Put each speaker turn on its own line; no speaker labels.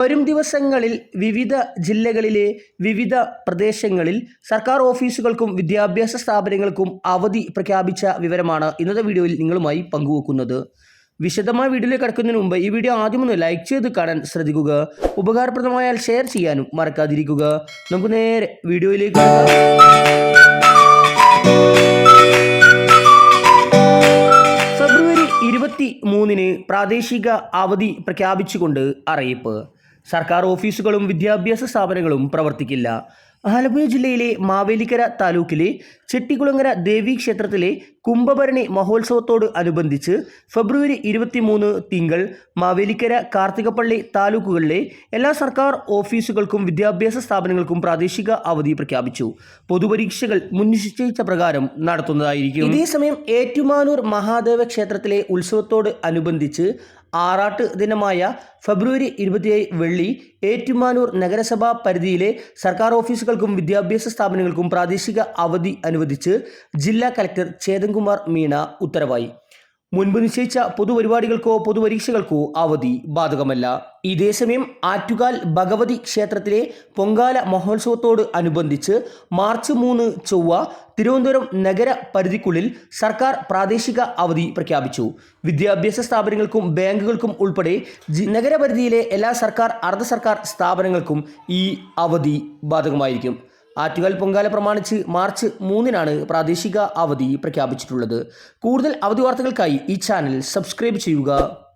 വരും ദിവസങ്ങളിൽ വിവിധ ജില്ലകളിലെ വിവിധ പ്രദേശങ്ങളിൽ സർക്കാർ ഓഫീസുകൾക്കും വിദ്യാഭ്യാസ സ്ഥാപനങ്ങൾക്കും അവധി പ്രഖ്യാപിച്ച വിവരമാണ് ഇന്നത്തെ വീഡിയോയിൽ നിങ്ങളുമായി പങ്കുവെക്കുന്നത്. വിശദമായ വീഡിയോയിൽ കടക്കുന്നതിന് മുമ്പ് ഈ വീഡിയോ ആദ്യം ഒന്ന് ലൈക്ക് ചെയ്ത് കാണാൻ ശ്രദ്ധിക്കുക. ഉപകാരപ്രദമായാൽ ഷെയർ ചെയ്യാനും മറക്കാതിരിക്കുക. നമുക്ക് നേരെ വീഡിയോയിലേക്ക് ഫെബ്രുവരി ഇരുപത്തി മൂന്നിന് പ്രാദേശിക അവധി പ്രഖ്യാപിച്ചുകൊണ്ട് അറിയിപ്പ്. സർക്കാർ ഓഫീസുകളും വിദ്യാഭ്യാസ സ്ഥാപനങ്ങളും പ്രവർത്തിക്കില്ല. ആലപ്പുഴ ജില്ലയിലെ മാവേലിക്കര താലൂക്കിലെ ചെട്ടികുളങ്ങര ദേവീ ക്ഷേത്രത്തിലെ കുംഭഭരണി മഹോത്സവത്തോട് അനുബന്ധിച്ച് ഫെബ്രുവരി ഇരുപത്തിമൂന്ന് തിങ്കൾ മാവേലിക്കര കാർത്തികപ്പള്ളി താലൂക്കുകളിലെ എല്ലാ സർക്കാർ ഓഫീസുകൾക്കും വിദ്യാഭ്യാസ സ്ഥാപനങ്ങൾക്കും പ്രാദേശിക അവധി പ്രഖ്യാപിച്ചു. പൊതുപരീക്ഷകൾ മുൻനിശ്ചയിച്ച പ്രകാരം നടത്തുന്നതായിരിക്കും. ഇതേസമയം ഏറ്റുമാനൂർ മഹാദേവ ക്ഷേത്രത്തിലെ ഉത്സവത്തോട് അനുബന്ധിച്ച് ആറാട്ട് ദിനമായ ഫെബ്രുവരി ഇരുപത്തിയേഴ് വെള്ളി ഏറ്റുമാനൂർ നഗരസഭാ പരിധിയിലെ സർക്കാർ ഓഫീസുകൾക്കും വിദ്യാഭ്യാസ സ്ഥാപനങ്ങൾക്കും പ്രാദേശിക അവധി അനുവദിച്ച് ജില്ലാ കലക്ടർ ചേതൻകുമാർ മീണ ഉത്തരവായി. മുൻപ് നിശ്ചയിച്ച പൊതുപരിപാടികൾക്കോ പൊതുപരീക്ഷകൾക്കോ അവധി ബാധകമല്ല. ഇതേസമയം ആറ്റുകാൽ ഭഗവതി ക്ഷേത്രത്തിലെ പൊങ്കാല മഹോത്സവത്തോട് അനുബന്ധിച്ച് മാർച്ച് മൂന്ന് ചൊവ്വ തിരുവനന്തപുരം നഗര പരിധിക്കുള്ളിൽ സർക്കാർ പ്രാദേശിക അവധി പ്രഖ്യാപിച്ചു. വിദ്യാഭ്യാസ സ്ഥാപനങ്ങൾക്കും ബാങ്കുകൾക്കും ഉൾപ്പെടെ നഗരപരിധിയിലെ എല്ലാ സർക്കാർ അർദ്ധ സർക്കാർ സ്ഥാപനങ്ങൾക്കും ഈ അവധി ബാധകമായിരിക്കും. ആറ്റുകാൽ പൊങ്കാല പ്രമാണിച്ച് മാർച്ച് മൂന്നിനാണ് പ്രാദേശിക അവധി പ്രഖ്യാപിച്ചിട്ടുള്ളത്. കൂടുതൽ അവധി വാർത്തകൾക്കായി ഈ ചാനൽ സബ്സ്ക്രൈബ് ചെയ്യുക.